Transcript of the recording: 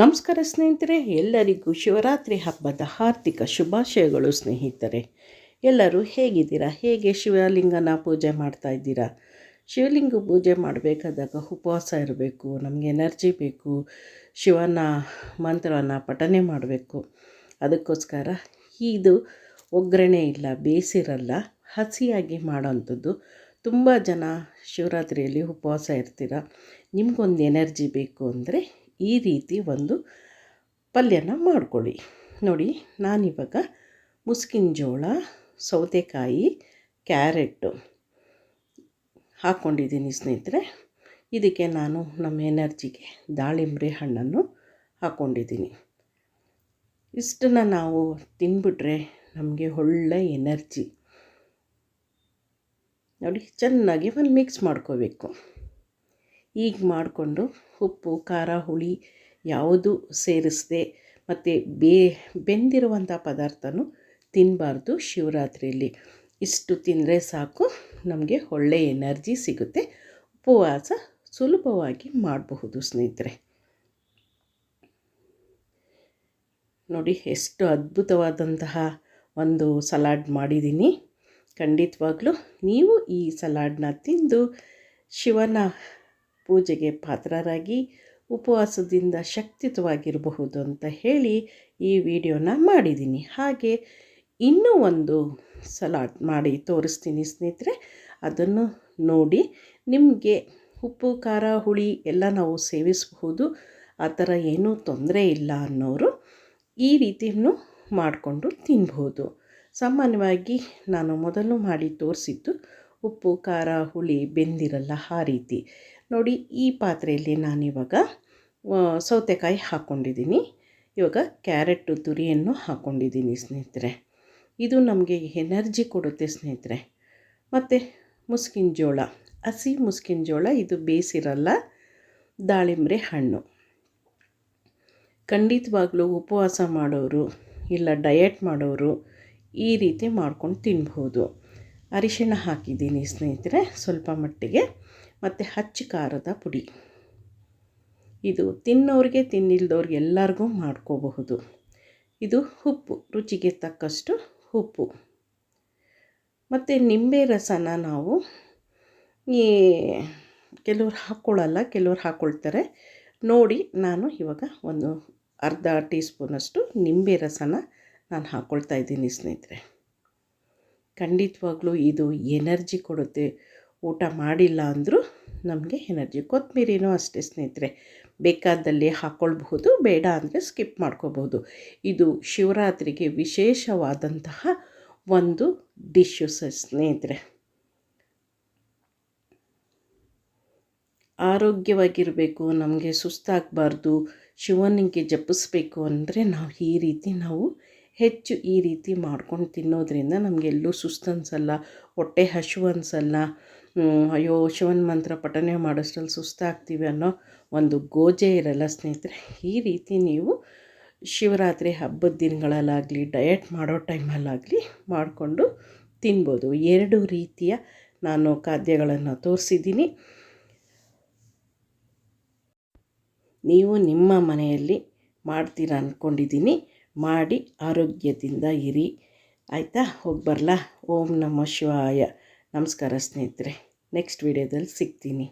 ನಮಸ್ಕಾರ ಸ್ನೇಹಿತರೆ, ಎಲ್ಲರಿಗೂ ಶಿವರಾತ್ರಿ ಹಬ್ಬದ ಹಾರ್ದಿಕ ಶುಭಾಶಯಗಳು ಸ್ನೇಹಿತರೆ. ಎಲ್ಲರೂ ಹೇಗಿದ್ದೀರಾ? ಹೇಗೆ ಶಿವಲಿಂಗನ ಪೂಜೆ ಮಾಡ್ತಾ ಇದ್ದೀರಾ? ಶಿವಲಿಂಗ ಪೂಜೆ ಮಾಡಬೇಕಾದಾಗ ಉಪವಾಸ ಇರಬೇಕು, ನಮಗೆ ಎನರ್ಜಿ ಬೇಕು, ಶಿವನ ಮಂತ್ರನ ಪಠನೆ ಮಾಡಬೇಕು. ಅದಕ್ಕೋಸ್ಕರ ಇದು ಒಗ್ಗರಣೆ ಇಲ್ಲ, ಬೇಸಿರಲ್ಲ, ಹಸಿಯಾಗಿ ಮಾಡೋಂಥದ್ದು ತುಂಬ ಜನ ಶಿವರಾತ್ರಿಯಲ್ಲಿ ಉಪವಾಸ ಇರ್ತೀರ? ನಿಮಗೊಂದು ಎನರ್ಜಿ ಬೇಕು ಅಂದರೆ ಈ ರೀತಿ ಒಂದು ಪಲ್ಯನ ಮಾಡ್ಕೊಳ್ಳಿ. ನೋಡಿ, ನಾನಿವಾಗ ಮುಸ್ಕಿನ ಜೋಳ, ಸೌತೆಕಾಯಿ, ಕ್ಯಾರೆಟ್ಟು ಹಾಕ್ಕೊಂಡಿದ್ದೀನಿ ಸ್ನೇಹಿತರೆ. ಇದಕ್ಕೆ ನಾನು ನಮ್ಮ ಎನರ್ಜಿಗೆ ದಾಳಿಂಬೆ ಹಣ್ಣನ್ನು ಹಾಕ್ಕೊಂಡಿದ್ದೀನಿ. ಇಷ್ಟನ್ನು ನಾವು ತಿನ್ಬಿಟ್ರೆ ನಮಗೆ ಒಳ್ಳೆ ಎನರ್ಜಿ. ನೋಡಿ, ಚೆನ್ನಾಗಿ ಒಂದು ಮಿಕ್ಸ್ ಮಾಡ್ಕೋಬೇಕು. ಈಗ ಮಾಡಿಕೊಂಡು ಉಪ್ಪು, ಖಾರ, ಹುಳಿ ಯಾವುದು ಸೇರಿಸದೆ ಮತ್ತು ಬೇ, ಬೆಂದಿರುವಂಥ ಪದಾರ್ಥನೂ ತಿನ್ನಬಾರ್ದು ಶಿವರಾತ್ರಿಯಲ್ಲಿ. ಇಷ್ಟು ತಿಂದರೆ ಸಾಕು, ನಮಗೆ ಒಳ್ಳೆಯ ಎನರ್ಜಿ ಸಿಗುತ್ತೆ. ಉಪವಾಸ ಸುಲಭವಾಗಿ ಮಾಡಬಹುದು ಸ್ನೇಹಿತರೆ. ನೋಡಿ, ಎಷ್ಟು ಅದ್ಭುತವಾದಂತಹ ಒಂದು ಸಲಾಡ್ ಮಾಡಿದ್ದೀನಿ. ಖಂಡಿತವಾಗ್ಲೂ ನೀವು ಈ ಸಲಾಡ್ನ ತಿಂದು ಶಿವನ ಪೂಜೆಗೆ ಪಾತ್ರರಾಗಿ ಉಪವಾಸದಿಂದ ಶಕ್ತಿತವಾಗಿರಬಹುದು ಅಂತ ಹೇಳಿ ಈ ವಿಡಿಯೋನ ಮಾಡಿದ್ದೀನಿ. ಹಾಗೆ ಇನ್ನೂ ಒಂದು ಸಲಾಡ್ ಮಾಡಿ ತೋರಿಸ್ತೀನಿ ಸ್ನೇಹಿತರೆ, ಅದನ್ನು ನೋಡಿ ನಿಮಗೆ ಉಪ್ಪು, ಖಾರ, ಹುಳಿ ಎಲ್ಲ ನಾವು ಸೇವಿಸಬಹುದು. ಆ ಥರ ಏನೂ ತೊಂದರೆ ಇಲ್ಲ ಅನ್ನೋರು ಈ ರೀತಿಯೂ ಮಾಡಿಕೊಂಡು ತಿನ್ಬೋದು ಸಾಮಾನ್ಯವಾಗಿ ನಾನು ಮೊದಲು ಮಾಡಿ ತೋರಿಸಿದ್ದು ಉಪ್ಪು, ಖಾರ, ಹುಳಿ ಬೆಂದಿರಲ್ಲ ಆ ರೀತಿ. ನೋಡಿ ಈ ಪಾತ್ರೆಯಲ್ಲಿ ನಾನಿವಾಗ ಸೌತೆಕಾಯಿ ಹಾಕ್ಕೊಂಡಿದ್ದೀನಿ ಇವಾಗ ಕ್ಯಾರೆಟು ತುರಿಯನ್ನು ಹಾಕ್ಕೊಂಡಿದ್ದೀನಿ ಸ್ನೇಹಿತರೆ. ಇದು ನಮಗೆ ಎನರ್ಜಿ ಕೊಡುತ್ತೆ ಸ್ನೇಹಿತರೆ. ಮತ್ತು ಮುಸ್ಕಿನ ಜೋಳ, ಹಸಿ ಮುಸ್ಕಿನ ಜೋಳ, ಇದು ಬೇಸಿರಲ್ಲ ದಾಳಿಂಬ್ರೆ ಹಣ್ಣು. ಖಂಡಿತವಾಗ್ಲೂ ಉಪವಾಸ ಮಾಡೋರು ಇಲ್ಲ ಡಯಟ್ ಮಾಡೋರು ಈ ರೀತಿ ಮಾಡ್ಕೊಂಡು ತಿನ್ಬೋದು ಅರಿಶಿಣ ಹಾಕಿದ್ದೀನಿ ಸ್ನೇಹಿತರೆ, ಸ್ವಲ್ಪ ಮಟ್ಟಿಗೆ. ಮತ್ತು ಹಚ್ಚಿ ಖಾರದ ಪುಡಿ. ಇದು ತಿನ್ನೋರಿಗೆ ತಿನ್ನಿಲ್ದವ್ರಿಗೆ ಎಲ್ಲರಿಗೂ ಮಾಡ್ಕೋಬಹುದು. ಇದು ಉಪ್ಪು, ರುಚಿಗೆ ತಕ್ಕಷ್ಟು ಉಪ್ಪು. ಮತ್ತು ನಿಂಬೆ ರಸನ ನಾವು ಈ ಕೆಲವ್ರು ಹಾಕ್ಕೊಳ್ಳಲ್ಲ ಕೆಲವ್ರು ಹಾಕ್ಕೊಳ್ತಾರೆ ನೋಡಿ, ನಾನು ಇವಾಗ ಒಂದು ಅರ್ಧ ಟೀ ಸ್ಪೂನಷ್ಟು ನಿಂಬೆ ರಸನ ನಾನು ಹಾಕ್ಕೊಳ್ತಾ ಇದ್ದೀನಿ ಸ್ನೇಹಿತರೆ. ಖಂಡಿತವಾಗ್ಲೂ ಇದು ಎನರ್ಜಿ ಕೊಡುತ್ತೆ. ಊಟ ಮಾಡಿಲ್ಲ ಅಂದರೂ ನಮಗೆ ಎನರ್ಜಿ ಕೊತ್ತಂಬರಿನೂ ಅಷ್ಟೇ ಸ್ನೇಹಿತರೆ. ಬೇಕಾದಲ್ಲಿ ಹಾಕ್ಕೊಳ್ಬಹುದು ಬೇಡ ಅಂದರೆ ಸ್ಕಿಪ್ ಮಾಡ್ಕೋಬಹುದು. ಇದು ಶಿವರಾತ್ರಿಗೆ ವಿಶೇಷವಾದಂತಹ ಒಂದು ಡಿಶ್ಶು ಸರ್ ಸ್ನೇಹಿತರೆ. ಆರೋಗ್ಯವಾಗಿರಬೇಕು, ನಮಗೆ ಸುಸ್ತಾಗಬಾರ್ದು, ಶಿವನಿಗೆ ಜಪಿಸ್ಬೇಕು ಅಂದರೆ ನಾವು ಈ ರೀತಿ ನಾವು ಹೆಚ್ಚು ಈ ರೀತಿ ಮಾಡ್ಕೊಂಡು ತಿನ್ನೋದ್ರಿಂದ ನಮಗೆಲ್ಲೂ ಸುಸ್ತು ಅನಿಸಲ್ಲ, ಹೊಟ್ಟೆ ಹಸಿವು ಅನಿಸಲ್ಲ ಅಯ್ಯೋ, ಶಿವನ ಮಂತ್ರ ಪಠನೆ ಮಾಡೋಷ್ಟ್ರಲ್ಲಿ ಸುಸ್ತಾಗ್ತೀವಿ ಅನ್ನೋ ಒಂದು ಗೋಜೆ ಇರಲ್ಲ ಸ್ನೇಹಿತರೆ. ಈ ರೀತಿ ನೀವು ಶಿವರಾತ್ರಿ ಹಬ್ಬದ ದಿನಗಳಲ್ಲಾಗಲಿ ಡಯಟ್ ಮಾಡೋ ಟೈಮಲ್ಲಾಗಲಿ ಮಾಡಿಕೊಂಡು ತಿನ್ಬೋದು. ಎರಡು ರೀತಿಯ ನಾನು ಖಾದ್ಯಗಳನ್ನು ತೋರಿಸಿದ್ದೀನಿ. ನೀವು ನಿಮ್ಮ ಮನೆಯಲ್ಲಿ ಮಾಡ್ತೀರಾ ಅಂದ್ಕೊಂಡಿದ್ದೀನಿ ಮಾಡಿ ಆರೋಗ್ಯದಿಂದ ಇರಿ. ಆಯಿತಾ? ಹೋಗಿ ಬರಲಾ? ಓಂ ನಮ ಶಿವಾಯ. ನಮಸ್ಕಾರ ಸ್ನೇಹಿತರೆ ನೆಕ್ಸ್ಟ್ ವಿಡಿಯೋದಲ್ಲಿ ಸಿಗ್ತೀನಿ.